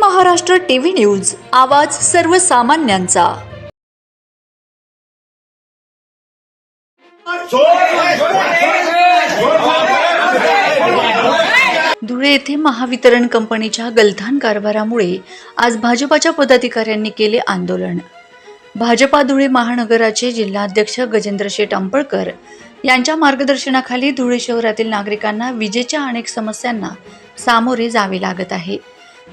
Maharashtra TV news आवाज सर्वसामान्यांचा. धुळे येथे महावितरण कंपनीच्या गलथान कारभारामुळे आज भाजपाच्या पदाधिकाऱ्यांनी केले आंदोलन. भाजपा धुळे महानगराचे जिल्हाध्यक्ष गजेंद्र शेठ अंपळकर यांच्या मार्गदर्शनाखाली धुळे शहरातील नागरिकांना विजेच्या अनेक समस्यांना सामोरे जावे लागत आहे.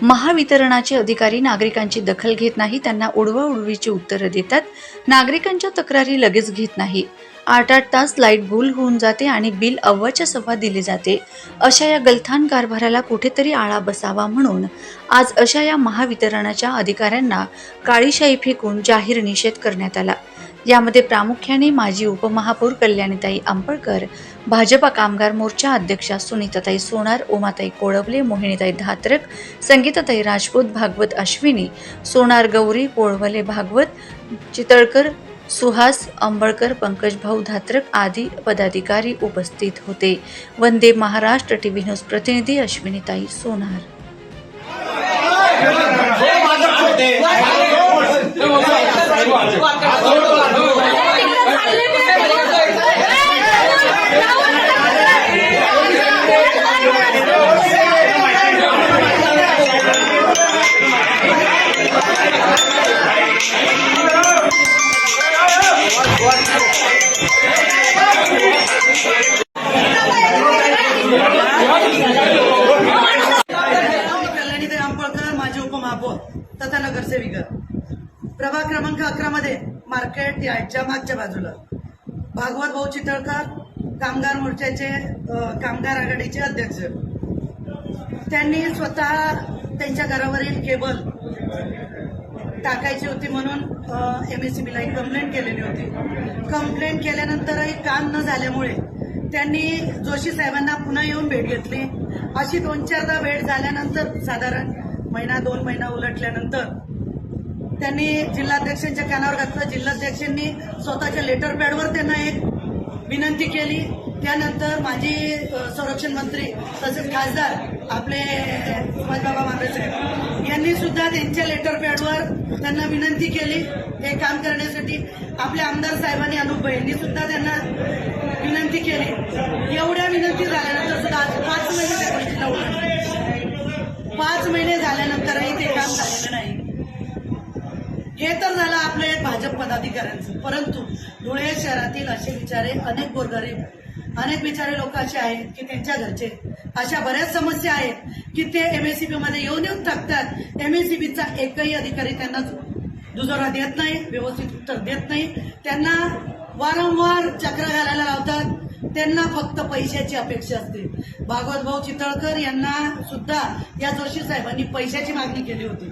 महावितरणाचे अधिकारी नागरिकांची दखल घेत नाही त्यांना उडवा उडवीची उत्तरं देतात. नागरिकांच्या तक्रारी लगेच घेत नाही. आठ आठ तास लाइट गुल होऊन जाते आणि बिल अव्वाच्या सव्वा दिले जाते. अशा या गलथान कारभाराला कुठेतरी आळा बसावा म्हणून आज अशा या महावितरणाच्या अधिकाऱ्यांना काळीशाही फेकून जाहीर निषेध करण्यात आला. यामध्ये प्रामुख्याने माजी उपमहापौर कल्याणीताई आंबळकर भाजपा कामगार मोर्चा अध्यक्षा सुनीताताई सोनार उमाताई कोळवले मोहिनीताई धात्रक संगीताताई राजपूत भागवत अश्विनी सोनार गौरी कोळवले भागवत चितळकर सुहास अंबळकर पंकज भाऊ धात्रक आदी पदाधिकारी उपस्थित होते. वंदे महाराष्ट्र टीव्ही न्यूज प्रतिनिधी अश्विनीताई सोनार. नगरसेविका प्रभाग क्रमांक अकरा मध्ये मार्केट यार्डच्या मागच्या बाजूला. भागवत भाऊ चितळकर कामगार मोर्चाचे कामगार आघाडीचे अध्यक्ष. त्यांनी स्वतः त्यांच्या घरावरील केबल टाकायची होती म्हणून एम एस बीला एक कंप्लेंट केलेली होती. कंप्लेंट केल्यानंतरही काम न झाल्यामुळे त्यांनी जोशी साहेबांना पुन्हा येऊन भेट घेतली. अशी दोन चारदा भेट झाल्यानंतर साधारण महिना दोन महिना उलटल्यानंतर त्यांनी जिल्हाध्यक्षांच्या कानावर घातलं. जिल्हाध्यक्षांनी स्वतःच्या लेटर पॅडवर त्यांना एक विनंती केली. त्यानंतर माजी संरक्षण मंत्री तसेच खासदार आपले सुभाषबाबा मांढरे यांनी सुद्धा त्यांच्या लेटर पॅडवर त्यांना विनंती केली. हे काम करण्यासाठी आपले आमदार साहेबांनी अनुप यांनी सुद्धा त्यांना विनंती केली. एवढ्या विनंती झाल्यानंतर सुद्धा आज पाच महिने त्या गोष्टीला उलटले पाच महिने झाल्यानंतरही ते काम झालेलं नाही हे तर झालं आपलं एक भाजप पदाधिकाऱ्यांचं. परंतु धुळे शहरातील असे विचारे अनेक गोरगरीब अनेक बिचारे लोक असे आहेत की त्यांच्या घरचे. अशा बऱ्याच समस्या आहेत की ते एमएससीबी मध्ये येऊन येऊन टाकतात. एमएससीबीचा एकही अधिकारी त्यांना दुजोरा देत नाही व्यवस्थित उत्तर देत नाही. त्यांना वारंवार चक्र घालायला लावतात. त्यांना फक्त पैशाची अपेक्षा असते. भागवत भाऊ चितळकर यांना सुद्धा या जोशी साहेबांनी पैशाची मागणी केली होती.